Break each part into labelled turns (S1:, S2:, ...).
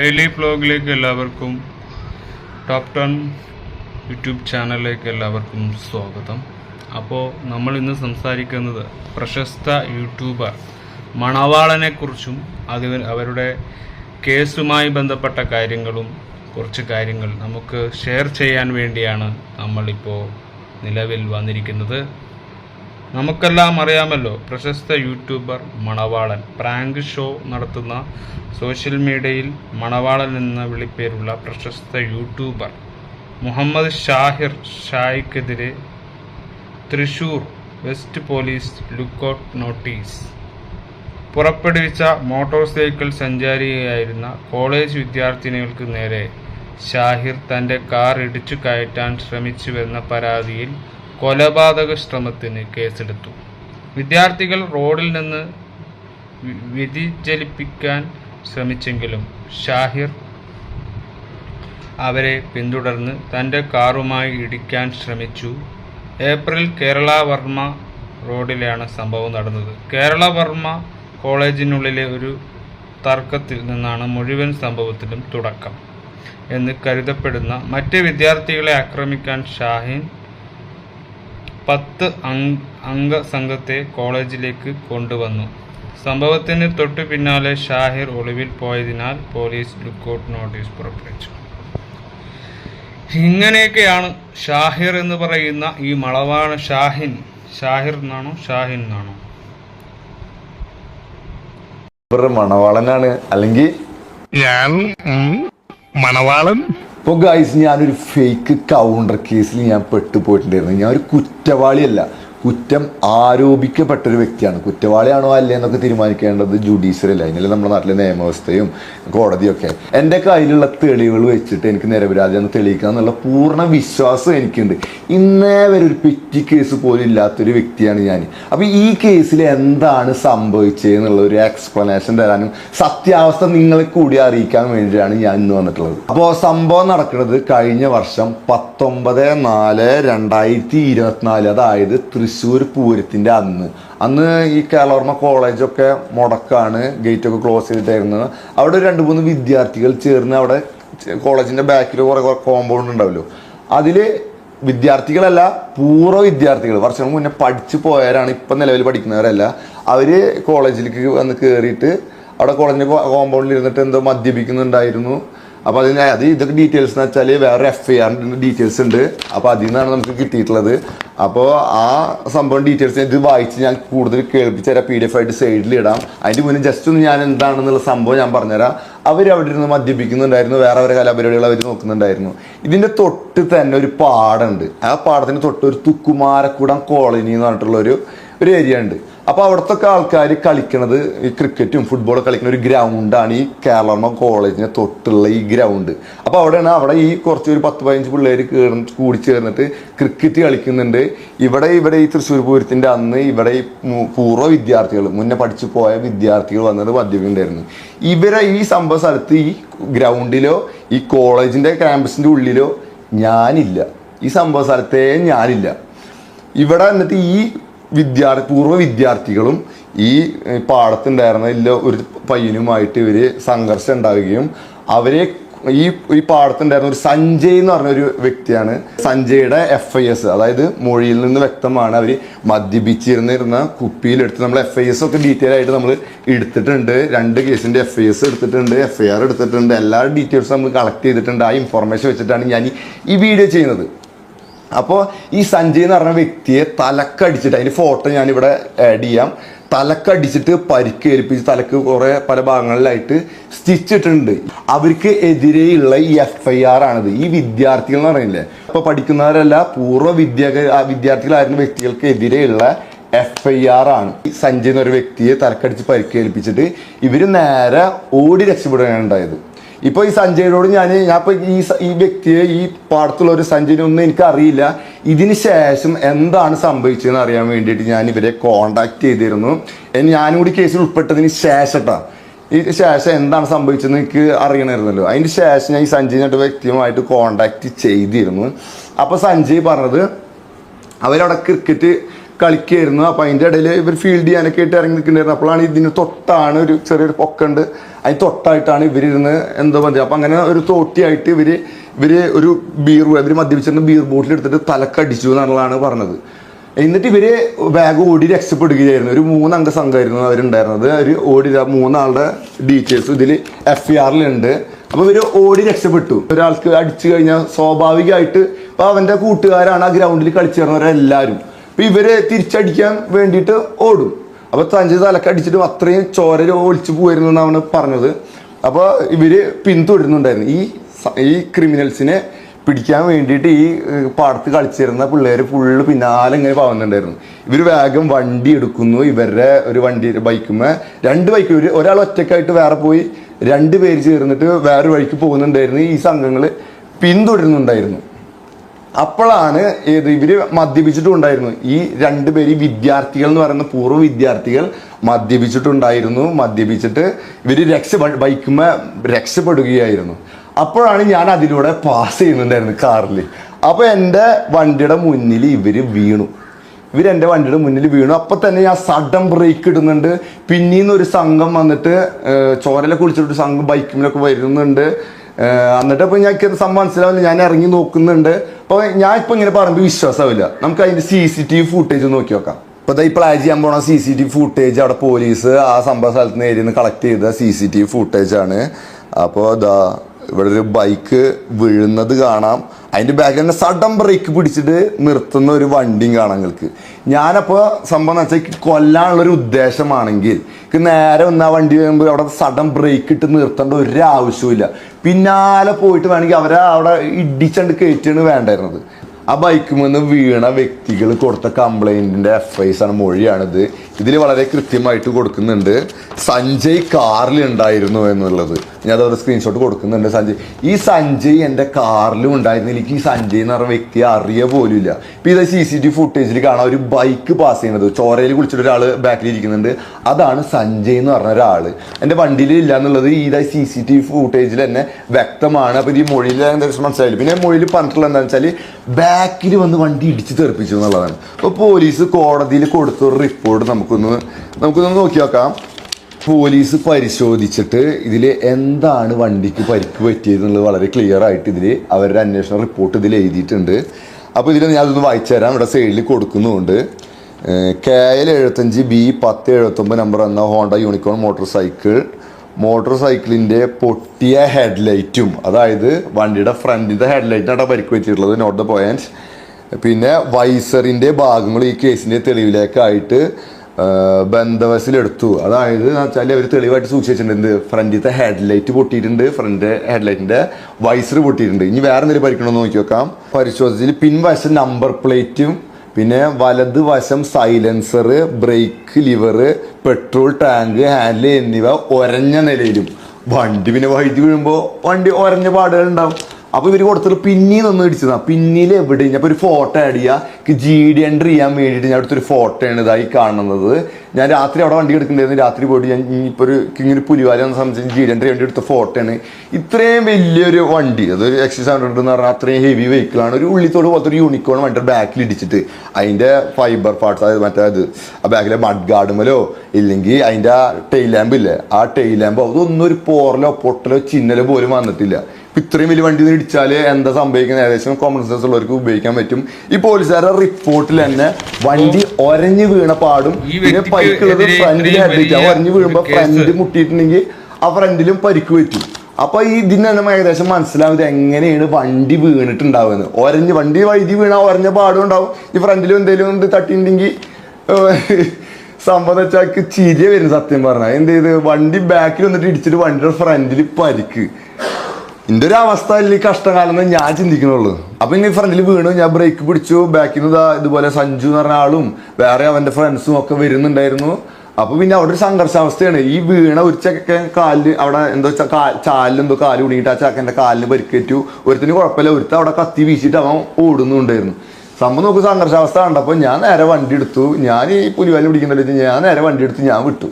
S1: Daily വ്ലോഗിലേക്ക് എല്ലാവർക്കും top ten YouTube ചാനലിലേക്ക് എല്ലാവർക്കും സ്വാഗതം. അപ്പോൾ നമ്മൾ ഇന്ന് സംസാരിക്കുന്നത് പ്രശസ്ത യൂട്യൂബർ മണവാളനെക്കുറിച്ചും അത് അവരുടെ കേസുമായി ബന്ധപ്പെട്ട കാര്യങ്ങളും കുറച്ച് കാര്യങ്ങൾ നമുക്ക് ഷെയർ ചെയ്യാൻ വേണ്ടിയാണ് നമ്മളിപ്പോൾ നിലവിൽ വന്നിരിക്കുന്നത്. നമുക്കെല്ലാം അറിയാമല്ലോ പ്രശസ്ത യൂട്യൂബർ മണവാളൻ. പ്രാങ്ക് ഷോ നടത്തുന്ന സോഷ്യൽ മീഡിയയിൽ മണവാളൻ എന്ന വിളിപ്പേരുള്ള പ്രശസ്ത YouTuber Muhammad Shahir ഷായ്ക്കെതിരെ Thrissur west police lookout notice. പുറപ്പെടുവിച്ച മോട്ടോർ സൈക്കിൾ സഞ്ചാരിയായിരുന്ന കോളേജ് വിദ്യാർത്ഥിനികൾക്ക് നേരെ ഷാഹിർ തന്റെ കാർ ഇടിച്ചു കയറ്റാൻ ശ്രമിച്ചുവെന്ന പരാതിയിൽ കൊലപാതക ശ്രമത്തിന് കേസെടുത്തു. വിദ്യാർത്ഥികൾ റോഡിൽ നിന്ന് വ്യതിചലിപ്പിക്കാൻ ശ്രമിച്ചെങ്കിലും ഷാഹിർ അവരെ പിന്തുടർന്ന് തന്റെ കാറുമായി ഇടിക്കാൻ ശ്രമിച്ചു. ഏപ്രിൽ കേരള വർമ്മ റോഡിലാണ് സംഭവം നടന്നത്. കേരള വർമ്മ കോളേജിനുള്ളിലെ ഒരു തർക്കത്തിൽ നിന്നാണ് മുഴുവൻ സംഭവത്തിലും തുടക്കം എന്ന് കരുതപ്പെടുന്ന മറ്റ് വിദ്യാർത്ഥികളെ ആക്രമിക്കാൻ ഷാഹിൻ പത്ത് അംഗ സംഘത്തെ കോളേജിലേക്ക് കൊണ്ടുവന്നു. സംഭവത്തിന് തൊട്ടു പിന്നാലെ ഷാഹിർ ഒളിവിൽ പോയതിനാൽ പോലീസ് ലുക്കൌട്ട് നോട്ടീസ് പുറപ്പെടുവിച്ചു. ഇങ്ങനെയൊക്കെയാണ് ഷാഹിർ എന്ന് പറയുന്ന ഈ മളവാണ് ഷാഹിൻ. ഷാഹിർ എന്നാണോ? ഷാഹിൻ എന്നാണോ?
S2: മണവാളനാണ്. അല്ലെങ്കിൽ
S3: ഞാൻ മണവാളൻ.
S2: ഇപ്പൊ ഗൈസ് ഞാനൊരു ഫേക്ക് കൗണ്ടർ കേസിൽ ഞാൻ പെട്ടുപോയിട്ടുണ്ടായിരുന്നു. ഞാൻ ഒരു കുറ്റവാളിയല്ല. കുറ്റം ആരോപിക്കപ്പെട്ട ഒരു വ്യക്തിയാണ്. കുറ്റവാളിയാണോ അല്ലേ എന്നൊക്കെ തീരുമാനിക്കേണ്ടത് ജുഡീഷ്യറി അല്ല അതിനല്ലേ നമ്മുടെ നാട്ടിലെ നിയമവ്യവസ്ഥയും കോടതിയൊക്കെ. എന്റെ കയ്യിലുള്ള തെളിവുകൾ വെച്ചിട്ട് എനിക്ക് നിരപരാധിയാണെന്ന് തെളിയിക്കുക എന്നുള്ള പൂർണ വിശ്വാസം എനിക്കുണ്ട്. ഇന്നേ വരെ ഒരു പെറ്റി കേസ് പോലും ഇല്ലാത്തൊരു വ്യക്തിയാണ് ഞാൻ അപ്പോൾ ഈ കേസിൽ എന്താണ് സംഭവിച്ചത് എന്നുള്ള ഒരു എക്സ്പ്ലനേഷൻ തരാനും സത്യാവസ്ഥ നിങ്ങളെ കൂടി അറിയിക്കാൻ വേണ്ടിയിട്ടാണ് ഞാൻ ഇന്ന് വന്നിട്ടുള്ളത്. അപ്പോൾ സംഭവം നടക്കുന്നത് കഴിഞ്ഞ വർഷം പത്തൊമ്പത് നാല് രണ്ടായിരത്തി ഇരുപത്തിനാല് അതായത് തൃശ്ശൂർ പൂരത്തിന്റെ അന്ന്. അന്ന് ഈ കേരളവർമ്മ കോളേജൊക്കെ മുടക്കാണ് ഗേറ്റൊക്കെ ക്ലോസ് ചെയ്തിട്ടായിരുന്നത് അവിടെ രണ്ട് മൂന്ന് വിദ്യാർത്ഥികൾ ചേർന്ന് അവിടെ കോളേജിന്റെ ബാക്കിൽ കുറേ കോമ്പൗണ്ട് ഉണ്ടാവുമല്ലോ അതിൽ വിദ്യാർത്ഥികളല്ല പൂർവ വിദ്യാർത്ഥികൾ. വർഷങ്ങൾക്ക് മുന്നേ പഠിച്ചു പോയവരാണ് ഇപ്പം നിലവിൽ പഠിക്കുന്നവരല്ല. അവർ കോളേജിലേക്ക് വന്ന് കയറിയിട്ട് അവിടെ കോളേജിന്റെ കോമ്പൗണ്ടിൽ ഇരുന്നിട്ട് എന്തോ മദ്യപിക്കുന്നുണ്ടായിരുന്നു. അപ്പോൾ അതിന് അത് ഇതൊക്കെ ഡീറ്റെയിൽസ് എന്ന് വെച്ചാൽ വേറെ എഫ് ഐ ആറിന്റെ ഡീറ്റെയിൽസ് ഉണ്ട്. അപ്പോൾ അതിൽ നിന്നാണ് നമുക്ക് കിട്ടിയിട്ടുള്ളത്. അപ്പോൾ ആ സംഭവം ഡീറ്റെയിൽസ് ഇത് വായിച്ച് ഞാൻ കൂടുതൽ കേൾപ്പിച്ച് തരാം. പി ഡി എഫ് ആയിട്ട് സൈഡിൽ ഇടാം. അതിന്റെ മുന്നേ ജസ്റ്റ് ഒന്ന് ഞാൻ എന്താണെന്നുള്ള സംഭവം ഞാൻ പറഞ്ഞുതരാം. അവർ അവിടെ ഇരുന്ന് മദ്യപിക്കുന്നുണ്ടായിരുന്നു. വേറെ അവരെ കലാപരിപാടികൾ അവർ നോക്കുന്നുണ്ടായിരുന്നു. ഇതിന്റെ തൊട്ട് തന്നെ ഒരു പാടമുണ്ട് ആ പാടത്തിന് തൊട്ട് ഒരു തുക്കുമാരക്കുടം കോളനി എന്ന് പറഞ്ഞിട്ടുള്ള ഒരു ഒരു ഏരിയ ഉണ്ട്. അപ്പോൾ അവിടുത്തെ ആൾക്കാർ കളിക്കണത് ഈ ക്രിക്കറ്റും ഫുട്ബോളും കളിക്കുന്ന ഒരു ഗ്രൗണ്ടാണ് ഈ കേരളമ കോളേജിനെ തൊട്ടുള്ള ഈ ഗ്രൗണ്ട്. അപ്പോൾ അവിടെയാണ് അവിടെ ഈ കുറച്ച് ഒരു പത്ത് പതിനഞ്ച് പിള്ളേർ കയറി കൂടി ചേർന്നിട്ട് ക്രിക്കറ്റ് കളിക്കുന്നുണ്ട്. ഇവിടെ ഇവിടെ ഈ തൃശ്ശൂർ പൂരത്തിന്റെ അന്ന് ഇവിടെ ഈ പൂർവ വിദ്യാർത്ഥികൾ മുന്നേ പഠിച്ചു പോയ വിദ്യാർത്ഥികൾ വന്നത് മദ്യപിണ്ടായിരുന്നു. ഇവരെ ഈ സംഭവ സ്ഥലത്ത് ഈ ഗ്രൗണ്ടിലോ ഈ കോളേജിന്റെ ക്യാമ്പസിന്റെ ഉള്ളിലോ ഞാനില്ല. ഈ സംഭവ സ്ഥലത്തേ ഞാനില്ല. ഇവിടെ എന്നിട്ട് ഈ വിദ്യാർത്ഥി പൂർവ വിദ്യാർത്ഥികളും ഈ പാടത്തുണ്ടായിരുന്ന ഇല്ല ഒരു പയ്യനുമായിട്ട് ഇവർ സംഘർഷം ഉണ്ടാവുകയും അവരെ ഈ ഈ പാടത്തുണ്ടായിരുന്ന ഒരു സഞ്ജയ് എന്ന് പറഞ്ഞ ഒരു വ്യക്തിയാണ്. സഞ്ജയുടെ എഫ് ഐ എസ് അതായത് മൊഴിയിൽ നിന്ന് വ്യക്തമാണ് അവർ മദ്യപിച്ചിരുന്നിരുന്ന കുപ്പിയിലെടുത്ത് നമ്മൾ എഫ് ഐ എസ് ഒക്കെ ഡീറ്റെയിൽ ആയിട്ട് നമ്മൾ എടുത്തിട്ടുണ്ട്. രണ്ട് കേസിന്റെ എഫ് ഐ എസ് എടുത്തിട്ടുണ്ട് എഫ് ഐ ആർ എടുത്തിട്ടുണ്ട്. എല്ലാ ഡീറ്റെയിൽസും നമ്മൾ കളക്ട് ചെയ്തിട്ടുണ്ട്. ആ ഇൻഫർമേഷൻ വെച്ചിട്ടാണ് ഞാൻ ഈ വീഡിയോ ചെയ്യുന്നത്. അപ്പോൾ ഈ സഞ്ജയ് എന്ന് പറഞ്ഞ വ്യക്തിയെ തലക്കടിച്ചിട്ട് അതിന്റെ ഫോട്ടോ ഞാനിവിടെ ആഡ് ചെയ്യാം. തലക്കടിച്ചിട്ട് പരിക്കേൽപ്പിച്ച് തലക്ക് കുറേ പല ഭാഗങ്ങളിലായിട്ട് സ്റ്റിച്ചിട്ടുണ്ട് അവർക്ക് എതിരെയുള്ള ഈ എഫ് ഐ ആർ ആണിത്. ഈ വിദ്യാർത്ഥികൾ എന്ന് പറയുന്നില്ലേ? ഇപ്പോൾ പഠിക്കുന്നവരല്ല പൂർവ വിദ്യ വിദ്യാർത്ഥികളായിരുന്ന വ്യക്തികൾക്ക് എതിരെയുള്ള എഫ് ഐ ആർ ആണ്. ഈ സഞ്ജയ് എന്നൊരു വ്യക്തിയെ തലക്കടിച്ച് പരിക്കേൽപ്പിച്ചിട്ട് ഇവർ നേരെ ഓടി രക്ഷപ്പെടുകയാണ് ഉണ്ടായത്. ഇപ്പൊ ഈ സഞ്ജയനോട് ഞാൻ ഞാൻ ഇപ്പൊ ഈ ഈ വ്യക്തിയെ ഈ പാടത്തുള്ള ഒരു സഞ്ജയനെ ഒന്നും എനിക്ക് അറിയില്ല ഇതിന് ശേഷം എന്താണ് സംഭവിച്ചതെന്ന് അറിയാൻ വേണ്ടിയിട്ട് ഞാൻ ഇവരെ കോണ്ടാക്ട് ചെയ്തിരുന്നു. ഞാനും കൂടി കേസിൽ ഉൾപ്പെട്ടതിന് ശേഷട്ടാ ഈ ശേഷം എന്താണ് സംഭവിച്ചതെന്ന് എനിക്ക് അറിയണമായിരുന്നല്ലോ അതിന് ശേഷം ഞാൻ ഈ സഞ്ജയ് എന്ന വ്യക്തിയുമായിട്ട് കോണ്ടാക്ട് ചെയ്തിരുന്നു. അപ്പോൾ സഞ്ജയ് പറഞ്ഞത് അവരവിടെ ക്രിക്കറ്റ് കളിക്കായിരുന്നു. അപ്പോൾ അതിന്റെ ഇടയിൽ ഇവർ ഫീൽഡ് ചെയ്യാനൊക്കെ ആയിട്ട് ഇറങ്ങി നിൽക്കുന്നുണ്ടായിരുന്നു. അപ്പോഴാണ് ഇതിന് തൊട്ടാണ് ഒരു ചെറിയൊരു പൊക്കുണ്ട്. അതിന് തൊട്ടായിട്ടാണ് ഇവരിരുന്ന് എന്തോ മതി അപ്പൊ അങ്ങനെ ഒരു തോട്ടിയായിട്ട് ഇവർ ഇവർ ഒരു ബീർ ഇവർ മദ്യപിച്ചിരുന്ന ബീർ ബോട്ടിൽ എടുത്തിട്ട് തലക്കടിച്ചു എന്നുള്ളതാണ് പറഞ്ഞത്. എന്നിട്ട് ഇവർ ബാഗ് ഓടി രക്ഷപ്പെടുകയായിരുന്നു. ഒരു മൂന്നംഗ സംഘമായിരുന്നു അവരുണ്ടായിരുന്നത്. ഒരു ഓടി മൂന്നാളുടെ ഡീറ്റെയിൽസ് ഇതിൽ എഫ് ഇ ആറിലുണ്ട് അപ്പൊ ഇവർ ഓടി രക്ഷപ്പെട്ടു. ഒരാൾക്ക് അടിച്ചു കഴിഞ്ഞാൽ സ്വാഭാവികമായിട്ട് ഇപ്പൊ അവന്റെ കൂട്ടുകാരാണ് ആ ഗ്രൗണ്ടിൽ കളിച്ചു കളിച്ചേർന്നവരെല്ലാവരും അപ്പൊ ഇവരെ തിരിച്ചടിക്കാൻ വേണ്ടിയിട്ട് ഓടും. അപ്പൊ തഞ്ച് തലക്കടിച്ചിട്ടും അത്രയും ചോര ഒളിച്ചു പോയിരുന്നു എന്നാണ് പറഞ്ഞത്. അപ്പൊ ഇവർ പിന്തുടരുന്നുണ്ടായിരുന്നു. ഈ ഈ ക്രിമിനൽസിനെ പിടിക്കാൻ വേണ്ടിയിട്ട് ഈ പാടത്ത് കളിച്ചിരുന്ന പിള്ളേർ ഫുള്ള് പിന്നാലെ ഇങ്ങനെ പോകുന്നുണ്ടായിരുന്നു ഇവർ വേഗം വണ്ടി എടുക്കുന്നു. ഇവരുടെ ഒരു വണ്ടി ബൈക്കുമേ രണ്ട് ബൈക്ക് ഒരു ഒരാൾ ഒറ്റക്കായിട്ട് വേറെ പോയി രണ്ട് പേര് ചേർന്നിട്ട് വേറെ വഴിക്ക് പോകുന്നുണ്ടായിരുന്നു. ഈ സംഘങ്ങൾ പിന്തുടരുന്നുണ്ടായിരുന്നു. അപ്പോഴാണ് ഏത് ഇവർ മദ്യപിച്ചിട്ടുണ്ടായിരുന്നു. ഈ രണ്ടുപേര് വിദ്യാർത്ഥികൾ എന്ന് പറയുന്ന പൂർവ വിദ്യാർത്ഥികൾ മദ്യപിച്ചിട്ടുണ്ടായിരുന്നു. മദ്യപിച്ചിട്ട് ഇവർ രക്ഷ ബൈക്കുമ്പ രക്ഷപ്പെടുകയായിരുന്നു. അപ്പോഴാണ് ഞാൻ അതിലൂടെ പാസ് ചെയ്യുന്നുണ്ടായിരുന്നു കാറിൽ അപ്പൊ എന്റെ വണ്ടിയുടെ മുന്നിൽ ഇവർ വീണു. ഇവർ എന്റെ വണ്ടിയുടെ മുന്നിൽ വീണു. അപ്പൊ തന്നെ ഞാൻ സഡൻ ബ്രേക്ക് ഇടുന്നുണ്ട്. പിന്നീന്ന് ഒരു സംഘം വന്നിട്ട് ചോരല കുളിച്ചിട്ട് സംഘം ബൈക്കിലൊക്കെ വരുന്നുണ്ട്. എന്നിട്ട് ഇപ്പൊ ഞാൻ സംഭവം മനസ്സിലാവില്ല ഞാൻ ഇറങ്ങി നോക്കുന്നുണ്ട്. അപ്പൊ ഞാൻ ഇപ്പൊ ഇങ്ങനെ പറയുമ്പോൾ വിശ്വാസമാവില്ല നമുക്ക് അതിന്റെ C C T V footage നോക്കി നോക്കാം. ഇപ്പൊ ദാ ഈ പ്ലാൻ ചെയ്യാൻ പോണ C C T V footage അവിടെ പോലീസ് ആ സംഭവ സ്ഥലത്ത് നിന്ന് ഏരിയ കളക്ട് ചെയ്ത C C T V footage ആണ്. അപ്പോൾ ദാ ഇവിടെ ഒരു ബൈക്ക് വീഴുന്നത് കാണാം. അതിന്റെ ബാക്കിൽ തന്നെ സഡൻ ബ്രേക്ക് പിടിച്ചിട്ട് നിർത്തുന്ന ഒരു വണ്ടിയും കാണാം നിങ്ങൾക്ക്. ഞാനപ്പോൾ സംഭവം എന്ന് വെച്ചാൽ കൊല്ലാനുള്ളൊരു ഉദ്ദേശമാണെങ്കിൽ എനിക്ക് നേരെ ഒന്ന് ആ വണ്ടി വരുമ്പോൾ അവിടെ സഡൻ ബ്രേക്ക് ഇട്ട് നിർത്തേണ്ട ഒരു ആവശ്യമില്ല പിന്നാലെ പോയിട്ട് വേണമെങ്കിൽ അവരെ അവിടെ ഇടിച്ചണ്ട് കയറ്റിയാണ് വേണ്ടായിരുന്നത്. ആ ബൈക്കിൽ നിന്ന് വീണ വ്യക്തികൾ കൊടുത്ത കംപ്ലൈന്റിന്റെ എഫ് ഐസ് ആണ് മൊഴിയാണിത്. ഇതിൽ വളരെ കൃത്യമായിട്ട് കൊടുക്കുന്നുണ്ട് സഞ്ജയ് കാറിൽ ഉണ്ടായിരുന്നു എന്നുള്ളത്. ഞാൻ അതവിടെ സ്ക്രീൻഷോട്ട് കൊടുക്കുന്നുണ്ട് സഞ്ജയ്. ഈ സഞ്ജയ് എന്റെ കാറിലും ഉണ്ടായിരുന്നു എനിക്ക് ഈ സഞ്ജയ് എന്ന് പറഞ്ഞ വ്യക്തിയെ അറിയ പോലുമില്ല. ഇപ്പം ഇത് സി സി ടി ഫുട്ടേജിൽ കാണാം ഒരു ബൈക്ക് പാസ് ചെയ്യുന്നത്. ചോരയിൽ കുളിച്ചിട്ട് ഒരാൾ ബാക്കിൽ ഇരിക്കുന്നുണ്ട്. അതാണ് സഞ്ജയ് എന്ന് പറഞ്ഞ ഒരാൾ എന്റെ വണ്ടിയിൽ ഇല്ല എന്നുള്ളത് ഈ സി സി ടി വി ഫൂട്ടേജിൽ തന്നെ വ്യക്തമാണ്. അപ്പോൾ ഈ മൊഴിയിൽ ഏകദേശം മനസ്സിലായില്ല. പിന്നെ മൊഴിയിൽ പറഞ്ഞിട്ടുള്ള എന്താണെന്ന് വെച്ചാൽ ബാക്കിൽ വന്ന് വണ്ടി ഇടിച്ച് തെറിപ്പിച്ചു എന്നുള്ളതാണ്. അപ്പോൾ പോലീസ് കോടതിയിൽ കൊടുത്ത ഒരു റിപ്പോർട്ട് നമുക്കൊന്ന് നമുക്കൊന്ന് നോക്കി നോക്കാം. പോലീസ് പരിശോധിച്ചിട്ട് ഇതിൽ എന്താണ് വണ്ടിക്ക് പരിക്ക് പറ്റിയത് എന്നുള്ളത് വളരെ ക്ലിയർ ആയിട്ട് ഇതിൽ അവരുടെ അന്വേഷണ റിപ്പോർട്ട് ഇതിൽ എഴുതിയിട്ടുണ്ട്. അപ്പോൾ ഇതിൽ ഞാൻ അതൊന്ന് വായിച്ചു തരാം. ഇവിടെ സൈഡിൽ കൊടുക്കുന്നുമുണ്ട് കെ എൽ എഴുപത്തഞ്ച് ബി പത്ത് എഴുപത്തൊമ്പത് നമ്പർ എന്ന Honda Unicorn motor cycle motor സൈക്കിളിന്റെ പൊട്ടിയ ഹെഡ്ലൈറ്റും അതായത് വണ്ടിയുടെ ഫ്രണ്ടിന്റെ ഹെഡ്ലൈറ്റിനാണ് പരിക്ക് വെച്ചിട്ടുള്ളത് നോട്ട് ദ പോയിന്റ് പിന്നെ വൈസറിന്റെ ഭാഗങ്ങൾ ഈ കേസിന്റെ തെളിവിലേക്കായിട്ട് ബന്ധവസിലെടുത്തു അതായത് വെച്ചാൽ അവർ തെളിവായിട്ട് സൂക്ഷിച്ചിട്ടുണ്ട്. ഫ്രണ്ടിലത്തെ ഹെഡ്ലൈറ്റ് പൊട്ടിയിട്ടുണ്ട്. ഫ്രണ്ട് ഹെഡ്ലൈറ്റിന്റെ വൈസർ പൊട്ടിയിട്ടുണ്ട്. ഇനി വേറെ എന്തെങ്കിലും പരിക്കണമെന്ന് നോക്കി നോക്കാം പരിശോധിച്ചതിൽ പിൻവശ നമ്പർ പ്ലേറ്റും പിന്നെ വലത് വശം silencer brake lever petrol tank handle എന്നിവ ഒരഞ്ഞ നിലയിലും. വണ്ടി പിന്നെ വൈദ്യുതി വീഴുമ്പോൾ വണ്ടി ഒരഞ്ഞ പാടുകൾ ഉണ്ടാവും അപ്പൊ ഇവർ കൊടുത്തിട്ട് പിന്നീ നിന്ന് ഇടിച്ചതാ. പിന്നിൽ എവിടെ ഞാൻ ഒരു ഫോട്ടോ ആഡ് ചെയ്യുക ജി ഡി എൻട്രി ചെയ്യാൻ വേണ്ടിയിട്ട് ഞാൻ അടുത്തൊരു ഫോട്ടോ ആണ് ഇതായി കാണുന്നത്. ഞാൻ രാത്രി അവിടെ വണ്ടി എടുക്കണ്ടായിരുന്നു. രാത്രി പോയിട്ട് ഞാൻ ഇപ്പൊ ഒരു ഇങ്ങനെ പുലിവാല എന്ന സംബന്ധിച്ച് ജി ഡി എൻട്രി വേണ്ടി എടുത്ത ഫോട്ടോ ആണ്. ഇത്രയും വലിയൊരു വണ്ടി. അതൊരു എക്സൈസ് ഹൺഡ്രഡ് എന്ന് പറഞ്ഞാൽ അത്രയും ഹെവി വെഹിക്കിൾ ആണ്. ഒരു ഉള്ളിത്തോട് പോലത്തെ ഒരു യൂണിക്കോൺ വണ്ടിയുടെ ബാക്കിൽ ഇടിച്ചിട്ട്. അതിന്റെ ഫൈബർ പാർട്സ് അതായത് മറ്റേ അത് ആ ബാക്കിലെ മഡ് ഗാർഡുമലോ ഇല്ലെങ്കിൽ അതിന്റെ ആ ടെയിൽ ലാമ്പ് ഇല്ലേ? ആ ടെയിൽ ലാമ്പ് അതൊന്നും ഒരു പോറലോ പൊട്ടലോ ചിന്നലോ പോലും വന്നിട്ടില്ല. ഇത്രയും വലിയ വണ്ടി ഇടിച്ചാൽ എന്താ സംഭവിക്കുന്നത്? ഏകദേശം കോമൺ സെൻസ് ഉള്ളവർക്ക് ഉപയോഗിക്കാൻ പറ്റും. ഈ പോലീസുകാരുടെ റിപ്പോർട്ടിൽ തന്നെ വണ്ടി ഒരഞ്ഞു വീണ പാടും. പിന്നെ പരിക്കുള്ളത് ഫ്രണ്ടിൽ ഹെഡ്ലൈറ്റ് ഒരഞ്ഞു
S1: വീഴുമ്പോൾ
S2: ഫ്രണ്ട് മുട്ടിയിട്ടുണ്ടെങ്കിൽ ആ ഫ്രണ്ടിലും പരിക്ക് പറ്റും. അപ്പൊ ഈ ഇതിന് തന്നെ ഏകദേശം മനസ്സിലാവും എങ്ങനെയാണ് വണ്ടി വീണിട്ടുണ്ടാവുന്നത്. ഒരഞ്ഞ് വണ്ടി വൈദ്യുതി വീണ ഒരഞ്ഞ പാടും ഉണ്ടാവും. ഈ ഫ്രണ്ടിലും എന്തെങ്കിലും ഇത് തട്ടിയിട്ടുണ്ടെങ്കിൽ സംഭവം വെച്ചാൽ ചിരിയ വരും സത്യം പറഞ്ഞാൽ എന്ത് ചെയ്ത്? വണ്ടി ബാക്കിൽ വന്നിട്ട് ഇടിച്ചിട്ട് വണ്ടിയുടെ ഫ്രണ്ടിൽ പരിക്ക്. എന്റെ ഒരു അവസ്ഥ അല്ലെങ്കിൽ കഷ്ടകാലം എന്ന് ഞാൻ ചിന്തിക്കണുള്ളൂ. അപ്പൊ ഇങ്ങനെ ഫ്രണ്ടിൽ വീണു ഞാൻ ബ്രേക്ക് പിടിച്ചു. ബാക്കിൽ നിന്ന് ഇതുപോലെ സഞ്ജു എന്ന് പറഞ്ഞ ആളും വേറെ അവന്റെ ഫ്രണ്ട്സും ഒക്കെ വരുന്നുണ്ടായിരുന്നു. അപ്പൊ പിന്നെ അവിടെ ഒരു സംഘർഷാവസ്ഥയാണ്. ഈ വീണ ഒരു ചക്കൊക്കെ കാലിൽ അവിടെ എന്തോ വെച്ചാൽ കാ- ചാലിൽ എന്തോ കാൽ കുടുങ്ങിയിട്ട് ആ ചക്കന്റെ കാലിന് പരിക്കേറ്റു. ഒരുത്തിന് കുഴപ്പമില്ല ഒരുത്ത അവിടെ കത്തി വീശിയിട്ട് അവൻ ഓടുന്നുണ്ടായിരുന്നു. സംഭവം നോക്കി സംഘർഷാവസ്ഥ കണ്ടപ്പോൾ ഞാൻ നേരെ വണ്ടി എടുത്തു. ഞാൻ ഈ പുലിവാലി പിടിക്കുന്നുണ്ടെന്ന് ഞാൻ നേരെ വണ്ടി എടുത്ത് ഞാൻ വിട്ടു.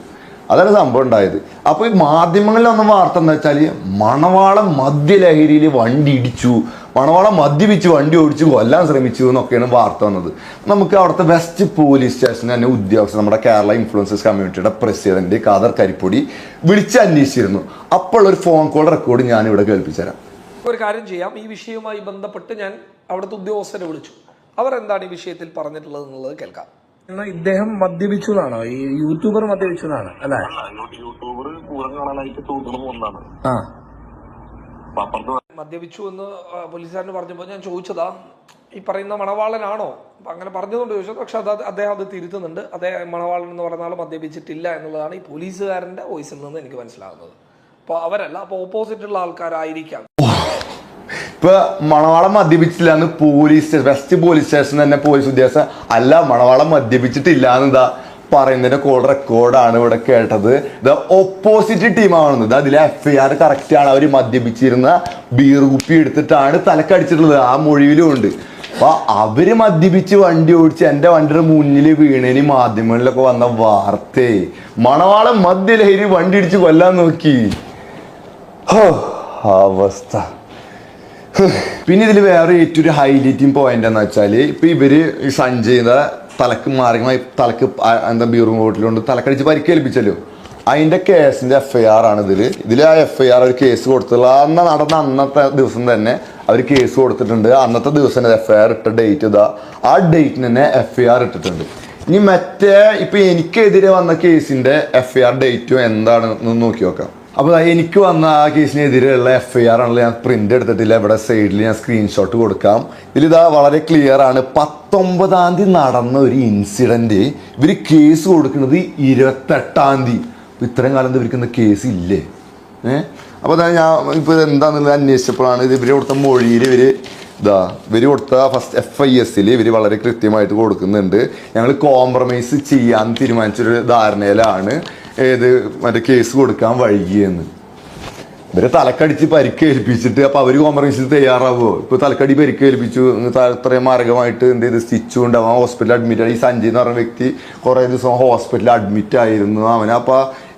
S2: അതാണ് സംഭവം ഉണ്ടായത്. അപ്പോൾ ഈ മാധ്യമങ്ങളിൽ ഒന്നും വാർത്ത എന്താ വെച്ചാൽ മണവാള മദ്യലഹരിയിൽ വണ്ടി ഇടിച്ചു മണവാള മദ്യപിച്ച് വണ്ടി ഓടിച്ച് കൊല്ലാൻ ശ്രമിച്ചു എന്നൊക്കെയാണ് വാർത്ത വന്നത്. നമുക്ക് അവിടുത്തെ വെസ്റ്റ് പോലീസ് സ്റ്റേഷൻ തന്നെ ഉദ്യോഗസ്ഥർ നമ്മുടെ കേരള ഇൻഫ്ലുവൻസസ് കമ്മ്യൂണിറ്റിയുടെ പ്രസിഡന്റ് കാദർ കരിപ്പൊടി വിളിച്ച് അന്വേഷിച്ചിരുന്നു. അപ്പോൾ ഒരു ഫോൺ കോൾ റെക്കോർഡ് ഞാൻ ഇവിടെ കേൾപ്പിച്ചുതരാം.
S4: ഒരു കാര്യം ചെയ്യാം. ഈ വിഷയവുമായി ബന്ധപ്പെട്ട് ഞാൻ അവിടുത്തെ ഉദ്യോഗസ്ഥരെ വിളിച്ചു. അവർ എന്താണ് ഈ വിഷയത്തിൽ പറഞ്ഞിട്ടുള്ളത് എന്നുള്ളത് കേൾക്കാം.
S5: എന്നാ ഇദ്ദേഹം മദ്യപിച്ചു എന്നാണോ ഈ യൂട്യൂബർ മദ്യപിച്ചു എന്നാണ് അല്ലെ
S6: യൂട്യൂബർ പൂരം കാണാനായിട്ട് തോന്നുന്നു പോകുന്നതാണ്
S5: ആ.
S6: അപ്പൊ
S4: മദ്യപിച്ചു എന്ന് പോലീസുകാരന് പറഞ്ഞപ്പോൾ ഞാൻ ചോദിച്ചതാ ഈ പറയുന്ന മണവാളനാണോ? അപ്പൊ അങ്ങനെ പറഞ്ഞതുകൊണ്ട് ചോദിച്ചത് പക്ഷെ അത് അദ്ദേഹം അത് തിരുത്തുന്നുണ്ട്. അദ്ദേഹം മണവാളൻ എന്ന് പറയുന്ന ആൾ മദ്യപിച്ചിട്ടില്ല എന്നുള്ളതാണ് ഈ പോലീസുകാരന്റെ വോയിസിൽ നിന്ന് എനിക്ക് മനസ്സിലാകുന്നത് അപ്പോൾ അവരല്ല അപ്പോൾ ഓപ്പോസിറ്റുള്ള ആൾക്കാരായിരിക്കാം.
S2: ഇപ്പൊ മണവാളം മദ്യപിച്ചില്ല എന്ന് police station west police station തന്നെ പോലീസ് ഉദ്യോഗസ്ഥ അല്ല മണവാളം മദ്യപിച്ചിട്ടില്ല എന്നതാ പറയുന്നതിന്റെ കോൾ റെക്കോർഡാണ് ഇവിടെ കേട്ടത്. ഇത് ഓപ്പോസിറ്റ് ടീമാണെന്നത് അതിലെ എഫ് ഐ ആർ കറക്റ്റ് ആണ്. അവർ മദ്യപിച്ചിരുന്ന ബീർ കുപ്പി എടുത്തിട്ടാണ് തലക്കടിച്ചിട്ടുള്ളത്. ആ മൊഴിയിലും ഉണ്ട്. അപ്പൊ അവർ മദ്യപിച്ച് വണ്ടി ഓടിച്ച് എന്റെ വണ്ടിയുടെ മുന്നിൽ വീണേന് മാധ്യമങ്ങളിലൊക്കെ വന്ന വാർത്തേ. മണവാളം മദ്യലഹരി വണ്ടി ഇടിച്ച് കൊല്ലാൻ നോക്കി. അവസ്ഥ. പിന്നെ ഇതിൽ വേറെ ഏറ്റവും ഒരു ഹൈലൈറ്റിംഗ് പോയിന്റ് എന്ന് വെച്ചാൽ ഇപ്പൊ ഇവർ സഞ്ജയുടെ തലക്ക് മാരകമായി തലക്ക് എന്താ ബീറും ബോട്ടിലുകൊണ്ട് തലക്കടിച്ച് പരിക്കേൽപ്പിച്ചല്ലോ. അതിന്റെ കേസിന്റെ എഫ് ഐ ആണ് ഇതിൽ. ഇതിൽ ആ എഫ്ഐആർ ഒരു കേസ് കൊടുത്തുള്ള അന്ന് നടന്ന അന്നത്തെ ദിവസം തന്നെ അവർ കേസ് കൊടുത്തിട്ടുണ്ട്. അന്നത്തെ ദിവസം തന്നെ എഫ്ഐആർ ഇട്ട ഡേറ്റ് ഇതാ. ആ ഡേറ്റിന് തന്നെ എഫ്ഐആർ ഇട്ടിട്ടുണ്ട്. ഇനി മറ്റേ ഇപ്പൊ എനിക്കെതിരെ വന്ന കേസിന്റെ എഫ്ഐആർ ഡേറ്റും എന്താണെന്ന് നോക്കി നോക്കാം. അപ്പോൾ എനിക്ക് വന്ന ആ കേസിനെതിരെയുള്ള എഫ് ഐ ആർ ആണല്ലോ ഞാൻ പ്രിന്റ് എടുത്തിട്ടില്ല. ഇവിടെ സൈഡിൽ ഞാൻ സ്ക്രീൻഷോട്ട് കൊടുക്കാം. ഇതിലിതാ വളരെ ക്ലിയർ ആണ്. പത്തൊമ്പതാം തീയതി നടന്ന ഒരു ഇൻസിഡന്റ് ഇവർ കേസ് കൊടുക്കുന്നത് ഇരുപത്തെട്ടാം തീയതി. ഇത്രയും കാലം ഇവർക്കൊന്നും കേസ് ഇല്ലേ? ഏഹ് അപ്പോൾ ഞാൻ ഇപ്പോൾ എന്താണെന്നുള്ളത് അന്വേഷിച്ചപ്പോഴാണ് ഇത് ഇവർ കൊടുത്ത മൊഴിയിൽ ഇവർ ഇതാ ഇവർ കൊടുത്ത ഫസ്റ്റ് എഫ് ഐ എസിൽ ഇവർ വളരെ കൃത്യമായിട്ട് കൊടുക്കുന്നുണ്ട്. ഞങ്ങൾ കോംപ്രമൈസ് ചെയ്യാൻ തീരുമാനിച്ചൊരു ധാരണയിലാണ് ഏത് മറ്റേ കേസ് കൊടുക്കാൻ വൈകിയെന്ന്. ഇവരെ തലക്കടിച്ച് പരിക്കേൽപ്പിച്ചിട്ട് അപ്പൊ അവർ കോംപ്രമൈസ് തയ്യാറാവോ? ഇപ്പൊ തലക്കടി പരിക്കേൽപ്പിച്ചു അത്രയും മാരകമായിട്ട് എന്ത് ചെയ്ത് സ്റ്റിച്ച് കൊണ്ട് അവൻ ഹോസ്പിറ്റലിൽ അഡ്മിറ്റ് ആയി. ഈ സഞ്ജയ് എന്ന് പറഞ്ഞ വ്യക്തി കുറെ ദിവസം ഹോസ്പിറ്റലിൽ അഡ്മിറ്റ് ആയിരുന്നു. അവനപ്പ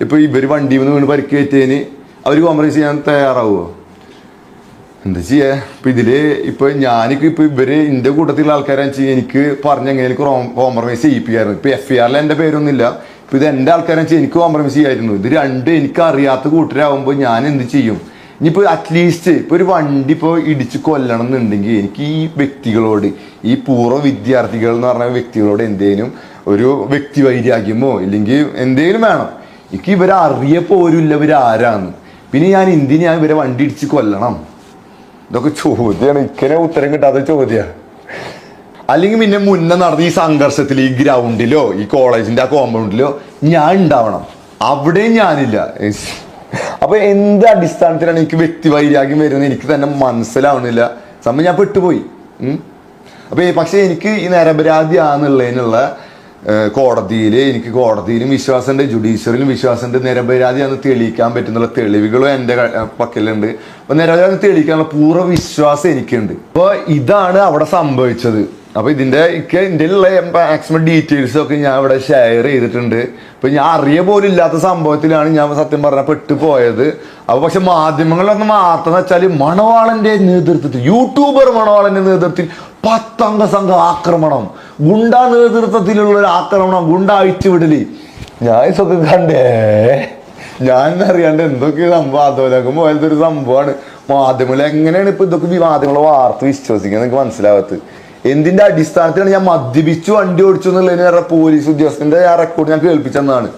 S2: ഇപ്പൊ ഇവർ വണ്ടിയിൽ നിന്ന് വീണ് പരിക്കേറ്റതിന് അവർ കോംപ്രമൈസ് ചെയ്യാൻ തയ്യാറാവോ? എന്താ ചെയ്യേ? ഇപ്പൊ ഇതിൽ ഇപ്പൊ ഞാനിപ്പോ ഇപ്പൊ ഇവർ എന്റെ കൂട്ടത്തിലുള്ള ആൾക്കാരാന്ന് വെച്ചാൽ എനിക്ക് പറഞ്ഞ എങ്ങനെ കോംപ്രമൈസ് ചെയ്യിപ്പിക്കായിരുന്നു. ഇപ്പൊ എഫ് ആറിൽ എന്റെ പേരൊന്നുമില്ല. ഇപ്പൊ ഇത് എന്റെ ആൾക്കാരെന്ന് വെച്ചാൽ എനിക്ക് കോംപ്രമൈസ് ചെയ്യായിരുന്നു. ഇത് രണ്ട് എനിക്ക് അറിയാത്ത കൂട്ടരാകുമ്പോ ഞാൻ എന്ത് ചെയ്യും? ഇനിയിപ്പോ അറ്റ്ലീസ്റ്റ് ഇപ്പൊ ഒരു വണ്ടി ഇപ്പൊ ഇടിച്ച് കൊല്ലണം എന്നുണ്ടെങ്കിൽ എനിക്ക് ഈ വ്യക്തികളോട് ഈ പൂർവ വിദ്യാർത്ഥികൾ എന്ന് പറഞ്ഞ വ്യക്തികളോട് എന്തേലും ഒരു വ്യക്തി വൈരാഗ്യമോ ഇല്ലെങ്കിൽ എന്തേലും വേണം. എനിക്ക് ഇവരെ അറിയ ഇല്ല ഇവർ ആരാന്ന് പിന്നെ ഞാൻ എന്തിനാ ഞാൻ ഇവരെ വണ്ടി ഇടിച്ച് കൊല്ലണം? ഇതൊക്കെ ചോദ്യമാണ് ഇക്കനെ ഉത്തരം കിട്ടാത്ത ചോദ്യ. അല്ലെങ്കിൽ പിന്നെ മുന്നേ നടന്ന ഈ സംഘർഷത്തിൽ ഈ ഗ്രൗണ്ടിലോ ഈ കോളേജിന്റെ ആ കോമ്പൗണ്ടിലോ ഞാൻ ഉണ്ടാവണം. അവിടെ ഞാനില്ല. അപ്പൊ എന്ത് അടിസ്ഥാനത്തിലാണ് എനിക്ക് വ്യക്തി വൈരാഗ്യം വരുന്നത്? എനിക്ക് തന്നെ മനസ്സിലാവുന്നില്ല സമയം ഞാൻ പെട്ടുപോയി. അപ്പൊ പക്ഷെ എനിക്ക് ഈ നരപരാധി ആണെന്നുള്ളതിനുള്ള കോടതിയിൽ എനിക്ക് കോടതിയിലും വിശ്വാസമുണ്ട് ജുഡീഷ്യറിയിലും വിശ്വാസമുണ്ട് അന്ന് തെളിയിക്കാൻ പറ്റുന്നുള്ള തെളിവുകളും എന്റെ പക്കലുണ്ട്. അപ്പോൾ നിരപരാധി തെളിയിക്കാനുള്ള പൂർവ വിശ്വാസം എനിക്കുണ്ട്. അപ്പോൾ ഇതാണ് അവിടെ സംഭവിച്ചത്. അപ്പൊ ഇതിന്റെ ഒക്കെ ഇതിന്റെ ഉള്ള മാക്സിമം ഡീറ്റെയിൽസ് ഒക്കെ ഞാൻ ഇവിടെ ഷെയർ ചെയ്തിട്ടുണ്ട്. ഇപ്പൊ ഞാൻ അറിയ പോലും ഇല്ലാത്ത സംഭവത്തിലാണ് ഞാൻ സത്യം പറഞ്ഞ പെട്ടു പോയത് അപ്പൊ പക്ഷെ മാധ്യമങ്ങളിലൊന്ന് മാത്രം വെച്ചാൽ മണവാളന്റെ നേതൃത്വത്തിൽ യൂട്യൂബർ മണവാളന്റെ നേതൃത്വത്തിൽ പത്തംഗ സംഘ ആക്രമണം. ഗുണ്ട നേതൃത്വത്തിലുള്ള ഒരു ആക്രമണം ഗുണ്ട അഴിച്ചുവിടൽ. ഞാൻ ഇതൊക്കെ കണ്ടേ. ഞാൻ അറിയാണ്ട് എന്തൊക്കെ സംഭവം അതുപോലൊക്കെ പോലത്തെ ഒരു സംഭവമാണ്. മാധ്യമങ്ങൾ എങ്ങനെയാണ് ഇപ്പൊ ഇതൊക്കെ മാധ്യമങ്ങളെ വാർത്ത വിശ്വസിക്കുന്നത് എനിക്ക് മനസ്സിലാകത്ത് എന്തിന്റെ അടിസ്ഥാനത്തിലാണ് ഞാൻ മദ്യപിച്ചു വണ്ടി ഓടിച്ചു എന്നുള്ളതിന് വേറെ പോലീസ് ഉദ്യോഗസ്ഥന്റെ ആ റെക്കോർഡ് ഞാൻ കേൾപ്പിച്ചെന്നാണ്.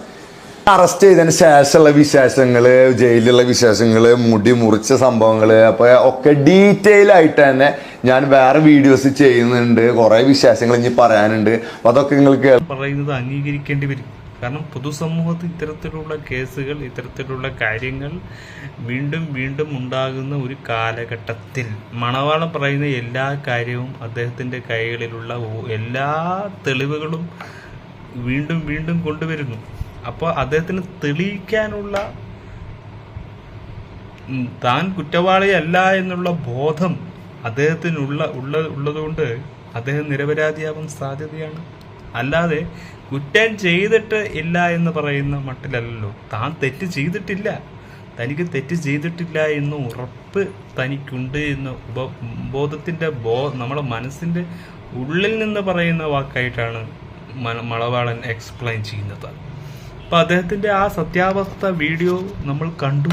S2: അറസ്റ്റ് ചെയ്തതിന് ശേഷമുള്ള വിശേഷങ്ങൾ ജയിലിലുള്ള വിശേഷങ്ങൾ മുടി മുറിച്ച സംഭവങ്ങൾ അപ്പൊ ഒക്കെ ഡീറ്റെയിൽ ആയിട്ട് തന്നെ ഞാൻ വേറെ വീഡിയോസ് ചെയ്യുന്നുണ്ട് കുറെ വിശേഷങ്ങൾ ഇനി പറയാനുണ്ട്. അപ്പൊ അതൊക്കെ നിങ്ങൾ കേൾ
S1: പറയുന്നത് അംഗീകരിക്കേണ്ടി വരും. കാരണം പൊതുസമൂഹത്തിൽ ഇത്തരത്തിലുള്ള കേസുകൾ ഇത്തരത്തിലുള്ള കാര്യങ്ങൾ വീണ്ടും വീണ്ടും ഉണ്ടാകുന്ന ഒരു കാലഘട്ടത്തിൽ മണവാളം പറയുന്ന എല്ലാ കാര്യവും അദ്ദേഹത്തിന്റെ കൈകളിലുള്ള എല്ലാ തെളിവുകളും വീണ്ടും വീണ്ടും കൊണ്ടുവരുന്നു. അപ്പോൾ അദ്ദേഹത്തിന് തെളിയിക്കാനുള്ള താൻ കുറ്റവാളിയല്ല എന്നുള്ള ബോധം അദ്ദേഹത്തിനുള്ള ഉള്ള ഉള്ളതുകൊണ്ട് അദ്ദേഹം നിരപരാധിയാവാൻ സാധ്യതയാണ്. അല്ലാതെ കുറ്റം ചെയ്തിട്ട് ഇല്ല എന്ന് പറയുന്ന മട്ടിലല്ലല്ലോ. താൻ തെറ്റ് ചെയ്തിട്ടില്ല. തനിക്ക് തെറ്റ് ചെയ്തിട്ടില്ല എന്ന് ഉറപ്പ് തനിക്കുണ്ട് എന്ന് ബോധത്തിന്റെ ബോ നമ്മുടെ മനസ്സിന്റെ ഉള്ളിൽ നിന്ന് പറയുന്ന വാക്കായിട്ടാണ് മ- മണവാളൻ എക്സ്പ്ലെയിൻ ചെയ്യുന്നത്. അപ്പം അദ്ദേഹത്തിന്റെ ആ സത്യാവസ്ഥ വീഡിയോ നമ്മൾ കണ്ടു.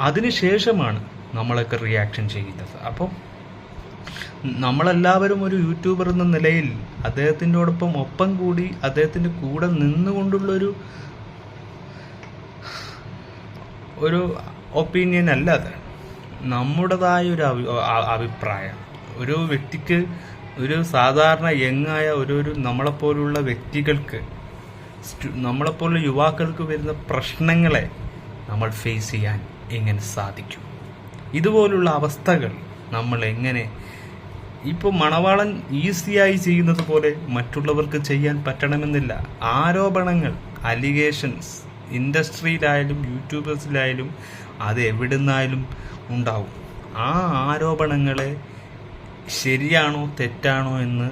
S1: അതിനുശേഷമാണ് നമ്മളൊക്കെ റിയാക്ഷൻ ചെയ്യുന്നത്. അപ്പം നമ്മളെല്ലാവരും ഒരു യൂട്യൂബർ എന്ന നിലയിൽ അദ്ദേഹത്തിന്റെയോടൊപ്പം ഒപ്പം കൂടി അദ്ദേഹത്തിന്റെ കൂടെ നിന്നുകൊണ്ടുള്ളൊരു ഒരു ഒപ്പീനിയൻ അല്ല അത്. നമ്മുടേതായ ഒരു അഭി അഭിപ്രായം. ഒരു വ്യക്തിക്ക് ഒരു സാധാരണ യങ്ങായ ഒരു ഒരു നമ്മളെപ്പോലുള്ള വ്യക്തികൾക്ക് നമ്മളെപ്പോലുള്ള യുവാക്കൾക്ക് വരുന്ന പ്രശ്നങ്ങളെ നമ്മൾ ഫേസ് ചെയ്യാൻ എങ്ങനെ സാധിക്കും? ഇതുപോലുള്ള അവസ്ഥകൾ നമ്മൾ എങ്ങനെ ഇപ്പോൾ മണവാളൻ ഈസിയായി ചെയ്യുന്നത് പോലെ മറ്റുള്ളവർക്ക് ചെയ്യാൻ പറ്റണമെന്നില്ല. ആരോപണങ്ങൾ അലിഗേഷൻസ് ഇൻഡസ്ട്രിയിലായാലും യൂട്യൂബേഴ്സിലായാലും അത് എവിടുന്നായാലും ഉണ്ടാവും. ആ ആരോപണങ്ങളെ ശരിയാണോ തെറ്റാണോ എന്ന്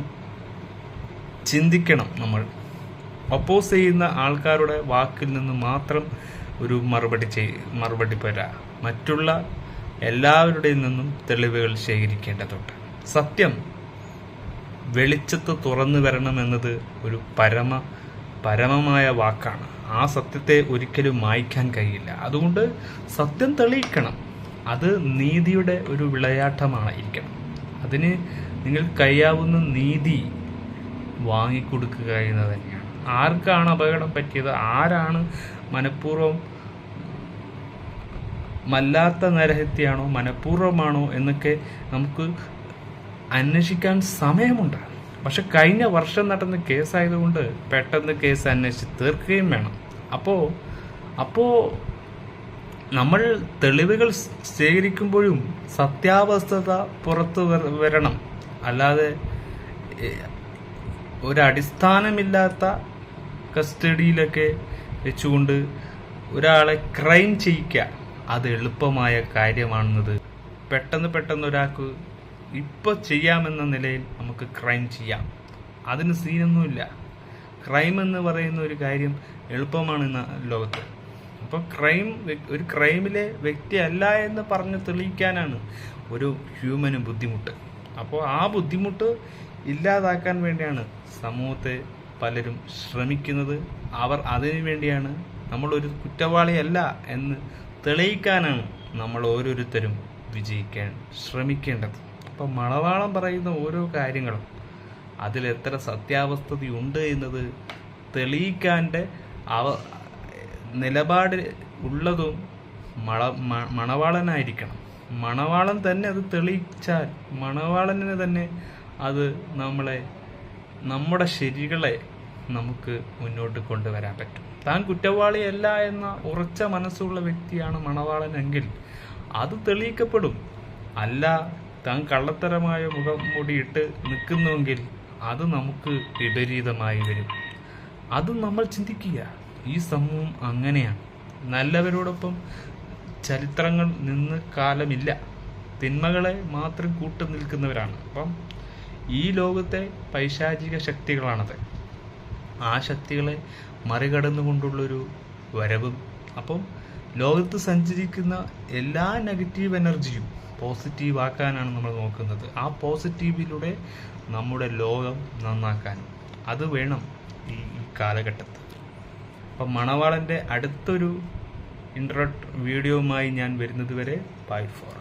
S1: ചിന്തിക്കണം നമ്മൾ. ഒപ്പോസ് ചെയ്യുന്ന ആൾക്കാരുടെ വാക്കിൽ നിന്ന് മാത്രം ഒരു മറുപടി ചെയ് മറുപടി പോരാ. മറ്റുള്ള എല്ലാവരുടെയും നിന്നും തെളിവുകൾ ശേഖരിക്കേണ്ടതുണ്ട്. സത്യം വെളിച്ചത്ത് തുറന്നു വരണമെന്നത് ഒരു പരമ പരമമായ വാക്കാണ്. ആ സത്യത്തെ ഒരിക്കലും മായ്ക്കാൻ കഴിയില്ല. അതുകൊണ്ട് സത്യം തെളിയിക്കണം. അത് നീതിയുടെ ഒരു വിളയാട്ടമായിരിക്കണം. അതിന് നിങ്ങൾ കഴിയാവുന്ന നീതി വാങ്ങിക്കൊടുക്കുക എന്നത് തന്നെയാണ്. ആർക്കാണ് അപകടം പറ്റിയത്? ആരാണ് മനഃപൂർവം മല്ലാത്ത നരഹത്യാണോ മനഃപൂർവമാണോ എന്നൊക്കെ നമുക്ക് അന്വേഷിക്കാൻ സമയമുണ്ട് പക്ഷെ കഴിഞ്ഞ വർഷം നടന്ന കേസായതുകൊണ്ട് പെട്ടെന്ന് കേസ് അന്വേഷിച്ച് തീർക്കുകയും വേണം. അപ്പോ അപ്പോ നമ്മൾ തെളിവുകൾ ശേഖരിക്കുമ്പോഴും സത്യാവസ്ഥത പുറത്തു വര- വരണം. അല്ലാതെ ഒരടിസ്ഥാനമില്ലാത്ത കസ്റ്റഡിയിലൊക്കെ വെച്ചുകൊണ്ട് ഒരാളെ ക്രൈം ചെയ്യിക്കുക അത് എളുപ്പമായ കാര്യമാണെന്നത് പെട്ടെന്ന് പെട്ടെന്ന് ഒരാൾക്ക് ഇപ്പോൾ ചെയ്യാമെന്ന നിലയിൽ നമുക്ക് ക്രൈം ചെയ്യാം. അതിന് സീനൊന്നുമില്ല. ക്രൈം എന്ന് പറയുന്ന ഒരു കാര്യം എളുപ്പമാണ് ഇന്ന് ലോകത്ത്. അപ്പോൾ ക്രൈം ഒരു ക്രൈമിലെ വ്യക്തി അല്ല എന്ന് പറഞ്ഞ് തെളിയിക്കാനാണ് ഒരു ഹ്യൂമന് ബുദ്ധിമുട്ട്. അപ്പോൾ ആ ബുദ്ധിമുട്ട് ഇല്ലാതാക്കാൻ വേണ്ടിയാണ് സമൂഹത്തെ പലരും ശ്രമിക്കുന്നത്. അവർ അതിനു വേണ്ടിയാണ് നമ്മളൊരു കുറ്റവാളിയല്ല എന്ന് തെളിയിക്കാനാണ് നമ്മൾ ഓരോരുത്തരും വിജയിക്കാൻ ശ്രമിക്കേണ്ടത്. അപ്പം മണവാളം പറയുന്ന ഓരോ കാര്യങ്ങളും അതിൽ എത്ര സത്യാവസ്ഥതയുണ്ട് എന്നത് തെളിയിക്കാന്റെ അവ നിലപാട് ഉള്ളതും മണ മണവാളനായിരിക്കണം. മണവാളൻ തന്നെ അത് തെളിയിച്ചാൽ മണവാളനെ തന്നെ അത് നമ്മളെ നമ്മുടെ ശരികളെ നമുക്ക് മുന്നോട്ട് കൊണ്ടുവരാൻ പറ്റും. താൻ കുറ്റവാളിയല്ല എന്ന ഉറച്ച മനസ്സുള്ള വ്യക്തിയാണ് മണവാളനെങ്കിൽ അത് തെളിയിക്കപ്പെടും. അല്ല താൻ കള്ളത്തരമായ മുഖം മൂടിയിട്ട് നിൽക്കുന്നുവെങ്കിൽ അത് നമുക്ക് വിപരീതമായി വരും. അത് നമ്മൾ ചിന്തിക്കുക. ഈ സമൂഹം അങ്ങനെയാണ്. നല്ലവരോടൊപ്പം ചരിത്രങ്ങൾ നിന്ന് കാലമില്ല. തിന്മകളെ മാത്രം കൂട്ടു നിൽക്കുന്നവരാണ്. അപ്പം ഈ ലോകത്തെ പൈശാചിക ശക്തികളാണത്. ആ ശക്തികളെ മറികടന്നുകൊണ്ടുള്ളൊരു വരവും. അപ്പം ലോകത്ത് സഞ്ചരിക്കുന്ന എല്ലാ നെഗറ്റീവ് എനർജിയും പോസിറ്റീവ് ആക്കാനാണ് നമ്മൾ നോക്കുന്നത്. ആ പോസിറ്റീവിലൂടെ നമ്മുടെ ലോകം നന്നാക്കാൻ അത് വേണം ഈ ഈ കാലഘട്ടത്ത് അപ്പം മണവാളന്റെ അടുത്തൊരു ഇൻട്രോ വീഡിയോവുമായി ഞാൻ വരുന്നത് വരെ ബൈ ഫോർ